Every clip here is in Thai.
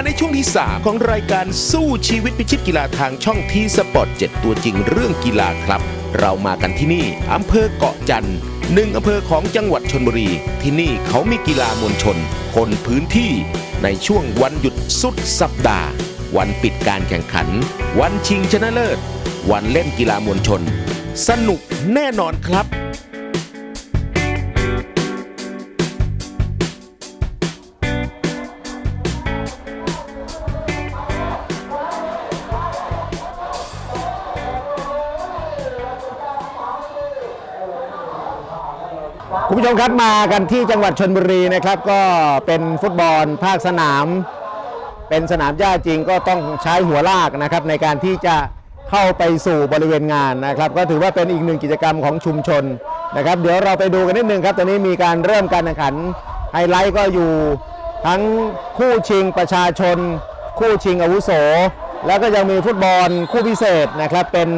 มาในช่วงที่ 3 ของรายการสู้ชีวิตพิชิตกีฬาทางช่องทีสปอร์ต7ตัวจริงเรื่องกีฬาครับ เรามากันที่นี่อำเภอเกาะจันทร์หนึ่งอำเภอของจังหวัดชนบุรี ที่นี่เขามีกีฬามวลชน คนพื้นที่ ในช่วงวันหยุดสุดสัปดาห์ วันปิดการแข่งขัน วันชิงชนะเลิศ วันเล่นกีฬามวลชน สนุกแน่นอนครับ คุณผู้ชมครับมากันที่จังหวัดชนบุรีนะครับ ก็เป็นฟุตบอลภาคสนาม เป็นสนามหญ้าจริงก็ต้องใช้หัวลากนะครับ ในการที่จะเข้าไปสู่บริเวณงานนะครับ ก็ถือว่าเป็นอีกหนึ่งกิจกรรมของชุมชนนะครับ เดี๋ยวเราไปดูกันนิดนึงครับตอนนี้มีการเริ่มการแข่งขันไฮไลท์ก็อยู่ทั้งคู่ชิงประชาชน คู่ชิงอาวุโส แล้วก็ยังมีฟุตบอลคู่พิเศษนะครับเป็น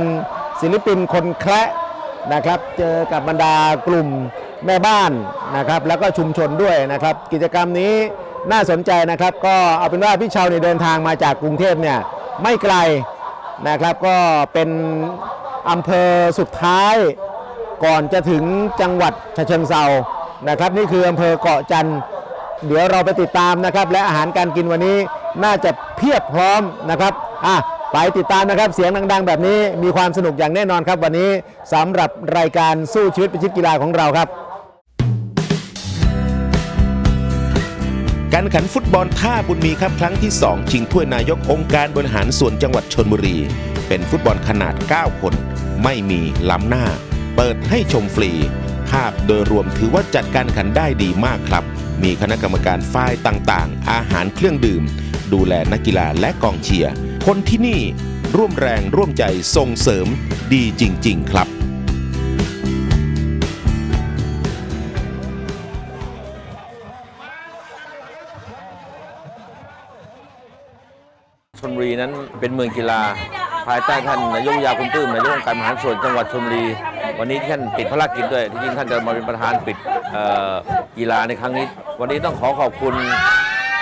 ศิลปินคนแคระ นะครับ เจอกับบรรดากลุ่มแม่บ้านนะครับ แล้วก็ชุมชนด้วยนะครับ กิจกรรมนี้น่าสนใจนะครับ ก็เอาเป็นว่าพี่เชาเนี่ยเดินทางมาจากกรุงเทพเนี่ยไม่ไกลนะครับ ก็เป็นอำเภอสุดท้ายก่อนจะถึงจังหวัดฉะเชิงเซานะครับ นี่คืออำเภอเกาะจันทร์เดี๋ยวเราไปติดตามนะครับ และอาหารการกินวันนี้น่าจะเพียบพร้อมนะครับอะ ไปติดตามนะครับ เสียงดัง ๆ แบบนี้มีความสนุกอย่างแน่นอนครับ วันนี้สำหรับรายการสู้ชีวิตพิชิตกีฬาของเราครับ การแข่งขันฟุตบอลท่าบุญมีครับครั้งที่ 2 ชิงถ้วยนายกองค์การบริหารส่วนจังหวัดชนบุรี เป็นฟุตบอลขนาด 9 คน ไม่มีล้ำหน้า เปิดให้ชมฟรี ภาพโดยรวมถือว่าจัดการแข่งขันได้ดีมากครับ มีคณะกรรมการฝ่ายต่างๆ อาหารเครื่องดื่ม ดูแลนักกีฬาและกองเชียร์ คนที่นี่ร่วมแรงร่วมใจส่งเสริมดีจริง ๆ ครับชลบุรีนั้นเป็นเมืองกีฬา ภายใต้ท่านนายกยาคุณตื้มนายกองค์การมหาส่วนจังหวัดชลบุรี วันนี้ท่านติดภารกิจด้วยที่จริงท่านจะมาเป็นประธานปิดกีฬาในครั้งนี้ วันนี้ต้องขอขอบคุณ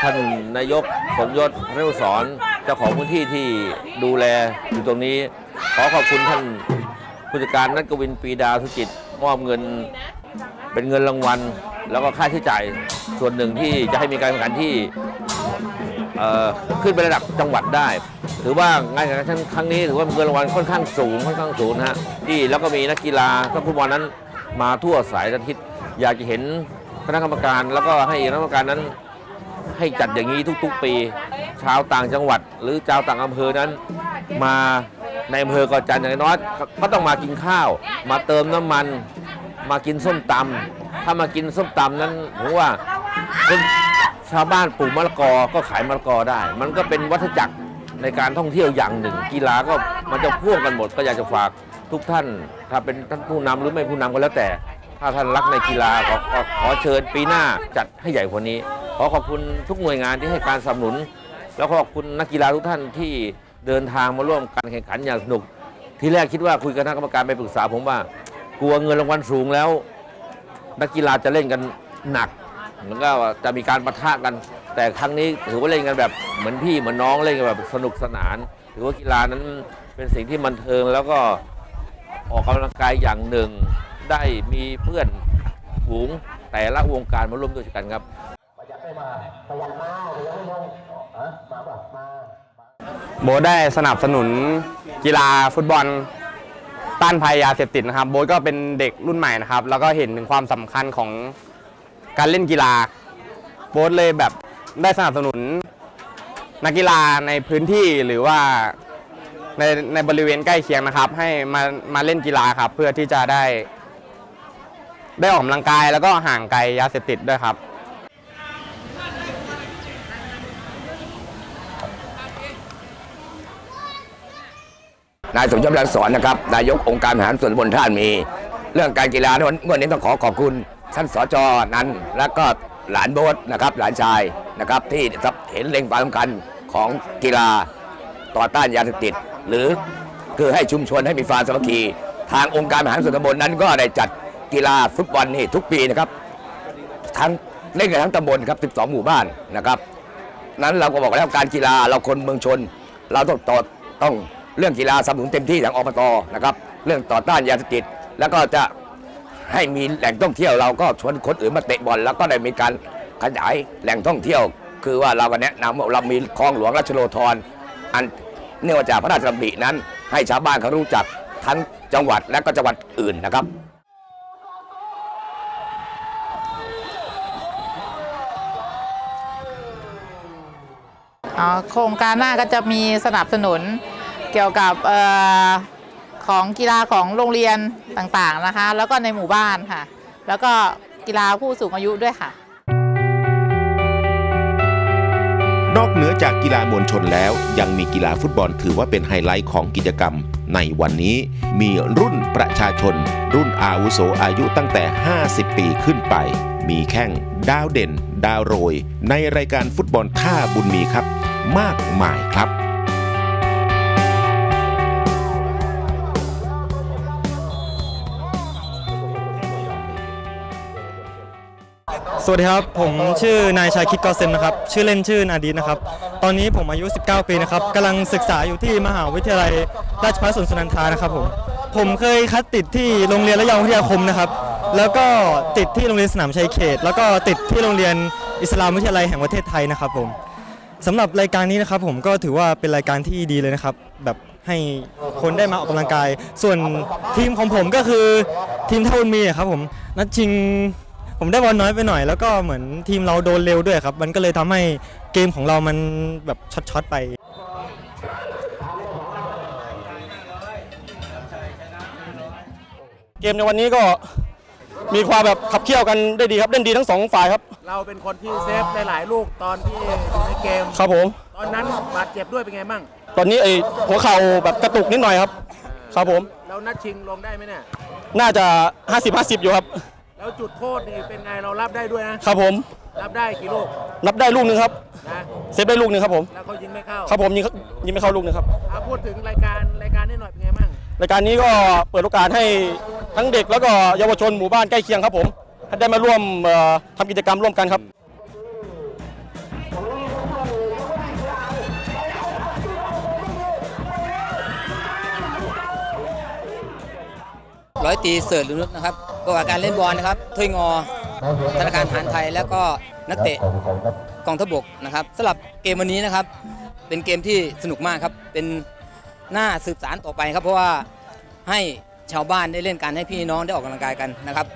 ท่านนายกสมยศเรวสอนเจ้าของพื้นที่ที่ดูแลอยู่ตรงนี้ ขอขอบคุณท่านผู้จัดการนัทกวินปีดาสุจิตมอบเงิน เป็นเงินรางวัล แล้วก็ค่าใช้จ่ายส่วนหนึ่งที่จะให้มีการแข่งขันที่ขึ้นไประดับจังหวัดได้ ถือว่างานแข่งขันครั้งนี้ถือว่าเงินรางวัลค่อนข้างสูงค่อนข้างสูงนะฮะที่แล้วก็มีนักกีฬาทั้งฟุตบอลนั้นมาทั่วสายอาทิตย์อยากจะเห็นคณะกรรมการ แล้วก็ให้คณะกรรมการนั้นให้จัดอย่างนี้ทุก ๆ ปี ชาวต่างจังหวัด หรือชาวต่างอำเภอนั้นมาในอำเภอเกาะจันทร์อย่างน้อยก็ต้องมากินข้าว มาเติมน้ำมัน มากินส้มตำถ้ามากินส้มตำนั้นผมว่าชาวบ้านปลูกมะละกอก็ขายมะละกอได้ มันก็เป็นวัฏจักรในการท่องเที่ยวอย่างหนึ่ง กีฬาก็มันจะพ่วงกันหมด ก็อยากจะฝากทุกท่าน ถ้าเป็นท่านผู้นำหรือไม่ผู้นำก็แล้วแต่ ถ้าท่านรักในกีฬาขอขอเชิญปีหน้าจัดให้ใหญ่กว่านี้ ขอขอบคุณทุกหน่วยงานที่ให้การสนับสนุน แล้วก็ขอบคุณนักกีฬาทุกท่านที่เดินทางมาร่วมการแข่งขันอย่างสนุก ทีแรกคิดว่าคุยกับคณะกรรมการไปปรึกษาผมว่า กลัวเงินรางวัลสูงแล้ว นักกีฬาจะเล่นกันหนักแล้วก็จะมีการปะทะกัน แต่ครั้งนี้ถือว่าเล่นกันแบบเหมือนพี่เหมือนน้องเล่นกันแบบสนุกสนาน ถือว่ากีฬานั้นเป็นสิ่งที่บันเทิงแล้วก็ออกกำลังกายอย่างหนึ่ง ได้มีเพื่อนฝูงแต่ละวงการมาร่วมด้วยกันครับ โบ๊ทได้สนับสนุนกีฬาฟุตบอลต้านภัยยาเสพติดนะครับ โบ๊ทก็เป็นเด็กรุ่นใหม่นะครับ แล้วก็เห็นถึงความสำคัญของการเล่นกีฬา โบ๊ทเลยแบบได้สนับสนุนนักกีฬาในพื้นที่หรือว่าในในบริเวณใกล้เคียงนะครับ ให้มามาเล่นกีฬาครับ เพื่อที่จะได้ ได้ออกกำลังกายแล้วก็ห่างไกลยาเสพติดด้วยครับ นายสมยศรังสอนนะครับ นายกองค์การบริหารส่วนบลท่านมี เรื่องการกีฬาในวันวันนี้ต้องขอขอบคุณท่านสจนั้น แล้วก็หลานโบ๊ทนะครับ หลานชายนะครับ ที่เห็นเล็งความสำคัญของกีฬาต่อต้านยาเสพติด หรือคือให้ชุมชนให้มีความสามัคคีทางองค์การบริหารส่วนตำบลนั้นก็ได้จัดกีฬาฟุตบอลนี่ทุกปีนะครับทั้งเล่นกันทั้งตำบลครับ 12 หมู่บ้านนะครับ นั้นเราก็บอกแล้วการกีฬาเราคนเมืองชน เราต้องต่อต้อง เรื่องกีฬาสนับสนุนเต็มที่อย่างอบตนะครับเรื่องต่อต้านยาเสพติดแล้วก็จะให้มีแหล่งท่องเที่ยวเราก็ชวนคนอื่นมาเตะบอลแล้วก็ได้มีการขยายแหล่งท่องเที่ยว คือว่าเราก็แนะนำว่าเรามีคลองหลวงรัชโลธรอันเนื่องจากพระราชดำรินั้น ให้ชาวบ้านเขารู้จักทั้งจังหวัดและก็จังหวัดอื่นนะครับโครงการหน้าก็จะมีสนับสนุน เกี่ยวกับออของกีฬาของโรงเรียนต่างๆนะคะ แล้วก็ในหมู่บ้านค่ะ แล้วก็กีฬาผู้สูงอายุด้วยค่ะ นอกเหนือจากกีฬามวลชนแล้ว ยังมีกีฬาฟุตบอลถือว่าเป็นไฮไลท์ของกิจกรรม ในวันนี้มีรุ่นประชาชน รุ่นอาวุโสอายุตั้งแต่ 50 ปีขึ้นไป มีแข่งดาวเด่น ดาวโรย ในรายการฟุตบอลท่าบุญมีครับ มากมายครับ สวัสดีครับ ผมชื่อนายชายคิดกอเซนนะครับ ชื่อเล่นชื่อนาดีนะครับ ตอนนี้ผมอายุ 19 ปีนะครับกำลังศึกษาอยู่ที่มหาวิทยาลัยราชภัฏสวนสุนันทานะครับผม ผมเคยคัดติดที่โรงเรียนระยองวิทยาคมนะครับ แล้วก็ติดที่โรงเรียนสนามชัยเขต แล้วก็ติดที่โรงเรียนอิสลามวิทยาลัยแห่งประเทศไทยนะครับผมสำหรับรายการนี้นะครับผมก็ถือว่าเป็นรายการที่ดีเลยนะครับ แบบให้คนได้มาออกกำลังกาย ส่วนทีมของผมก็คือทีมเท่าบุญมีครับผมนัดชิง ผมได้บอลน้อยไปหน่อย แล้วก็เหมือนทีมเราโดนเร็วด้วยครับ มันก็เลยทำให้เกมของเรามันแบบช็อตๆไปเกมในวันนี้ก็มีความแบบขับเคี่ยวกันได้ดีครับเล่นดีทั้งสองฝ่ายครับ เราเป็นคนที่เซฟได้หลายลูกตอนที่อยู่ในเกมครับผมตอนนั้นบาดเจ็บด้วยเป็นไงบ้างตอนนี้ไอ้หัวเข่าแบบกระตุกนิดหน่อยครับ ครับผมแล้วนัดชิงลงได้ไหมเนี่ยน่าจะ 50 50 อยู่ครับ แล้วจุดโทษนี่เป็นไงเรารับได้ด้วยนะ ครับผม รับได้กี่ลูกนับได้ลูกหนึ่งครับนะเซฟได้ลูกหนึ่งครับผมแล้วเขายิงไม่เข้าครับผมยิงยิงไม่เข้าลูกหนึงครับเอาพูดถึงรายการรายการนี้หน่อยเป็นไงบ้างรายการนี้ก็เปิดโอกาสให้ทั้งเด็กแล้วก็เยาวชนหมู่บ้านใกล้เคียงครับผมให้ได้มาร่วมเอ่อทำกิจกรรมร่วมกันครับ ร้อยตรีเสิร์ชลุนุชนะครับ ประวัติการเล่นบอลนะครับถ้วยงอธนาคารทหารไทย แล้วก็นักเตะกองทัพบกนะครับสำหรับเกมวันนี้นะครับ เป็นเกมที่สนุกมากครับ เป็นหน้าสืบสารต่อไปครับ เพราะว่าให้ชาวบ้านได้เล่นกันให้พี่น้องได้ออกกำลังกายกันนะครับ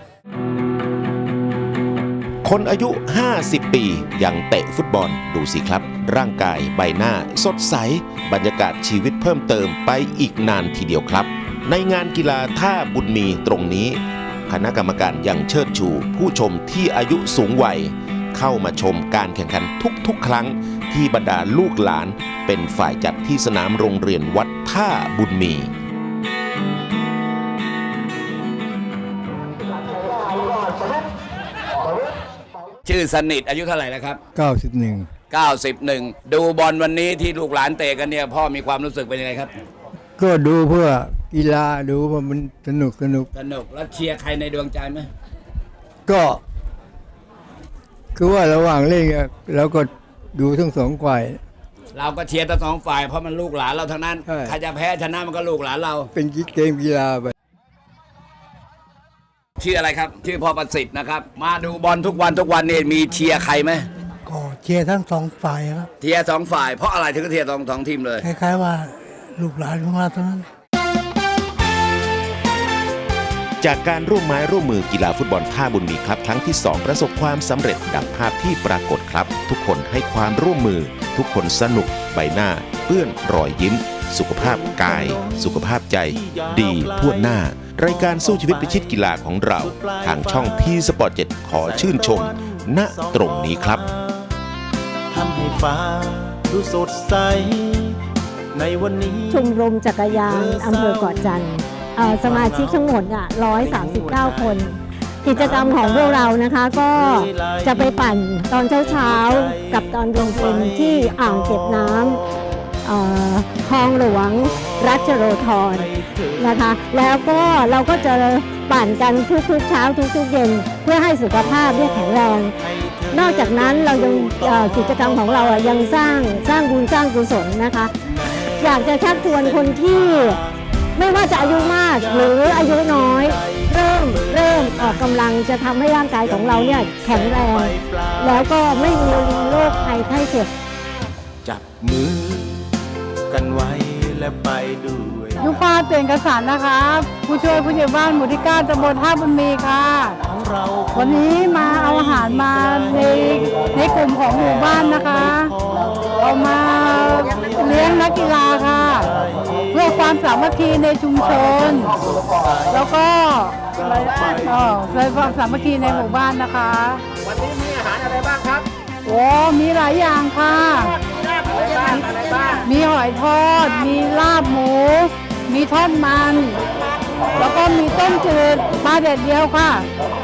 คนอายุ 50 ปียังเตะฟุตบอลดูสิครับ ร่างกายใบหน้าสดใส บรรยากาศชีวิตเพิ่มเติมไปอีกนานทีเดียวครับ ในงานกีฬาท่าบุญมีตรงนี้ คณะกรรมการยังเชิดชู ผู้ชมที่อายุสูงวัย เข้ามาชมการแข่งขันทุกๆ ครั้ง ที่บรรดาลูกหลาน เป็นฝ่ายจัดที่สนามโรงเรียนวัดท่าบุญมีชื่อสนิทอายุเท่าไหร่แล้วครับ 91 91 ดูบอลวันนี้ที่ลูกหลานเตะกันเนี่ยพ่อมีความรู้สึกเป็นยังไงครับ ก็ดูเพื่อกีฬาดูว่ามันสนุกสนุก สนุกแล้วเชียร์ใครในดวงใจไหมก็ คือว่าระหว่างเล่นอะเราก็ดูทั้งสองฝ่าย เราก็เชียร์ทั้งสองฝ่ายเพราะมันลูกหลานเราทั้งนั้นใช่ ใครจะแพ้ชนะมันก็ลูกหลานเราเป็นเกมกีฬาไป ชื่ออะไรครับ ชื่อพ่อประสิทธิ์นะครับ มาดูบอลทุกวันทุกวันนี่มีเชียร์ใครไหมก็เชียร์ทั้งสองฝ่ายครับ เชียร์สองฝ่ายเพราะอะไรถึงเชียร์สองสองทีมเลย คล้ายๆว่า ลูกหลานของเราทั้งนั้น จากการร่วมไม้ร่วมมือกีฬาฟุตบอลท่าบุญมีครับ ครั้งที่ 2 ประสบความสำเร็จดังภาพที่ปรากฏครับ ทุกคนให้ความร่วมมือ ทุกคนสนุกใบหน้า เปื้อนรอยยิ้ม สุขภาพกาย สุขภาพใจ ดีทั่วหน้ารายการสู้ชีวิตพิชิตกีฬาของเรา ทางช่องทีสปอร์ตเจ็ขอชื่นชม ณตรงนี้ครับทำให้ฟ้าดูสดใส ในวันนี้ชมรมจักรยานอำเภอเกาะจันทร์เอ่อสมาชิกทั้งหมดอะ139 คน กิจกรรมของพวกเรานะคะ ก็จะไปปั่นตอนเช้าๆ กับตอนเย็นๆที่อ่างเก็บน้ำเอ่อคลองหลวงรัชโรธรนะคะ แล้วก็เราก็จะปั่นกันทุกๆเช้าทุกๆเย็น เพื่อให้สุขภาพเนี่ยแข็งแรง นอกจากนั้นเรายังเอ่อกิจกรรมของเราอะยังสร้างสร้างบุญสร้างกุศลนะคะ อยากจะชักชวนคนที่ไม่ว่าจะอายุมากหรืออายุน้อย เริ่มเริ่มออกกำลังจะทำให้ร่างกายของเราเนี่ยแข็งแรง แล้วก็ไม่มีโรคภัยไข้เจ็บจับมือกันไว้และไปด้วยยุพาเตียนกษัตริย์นะคะผู้ช่วยผู้ใหญ่บ้านหมู่ที่เก้าตำบลท่าบุญมีค่ะ วันนี้มาเอาอาหารมาในในกลุ่มของหมู่บ้านนะคะเอา มาเลี้ยงนักกีฬาค่ะ เพื่อความสามัคคีในชุมชน แล้วก็เอ่อเพื่อความสามัคคีในหมู่บ้านนะคะ วันนี้มีอาหารอะไรบ้างครับโอ้มีหลายอย่างค่ะอะไรบ้างอะไรบ้างมีหอยทอด มีลาบหมู มีทอดมัน แล้วก็มีต้มจืดปลาเด็ดเดียวค่ะอ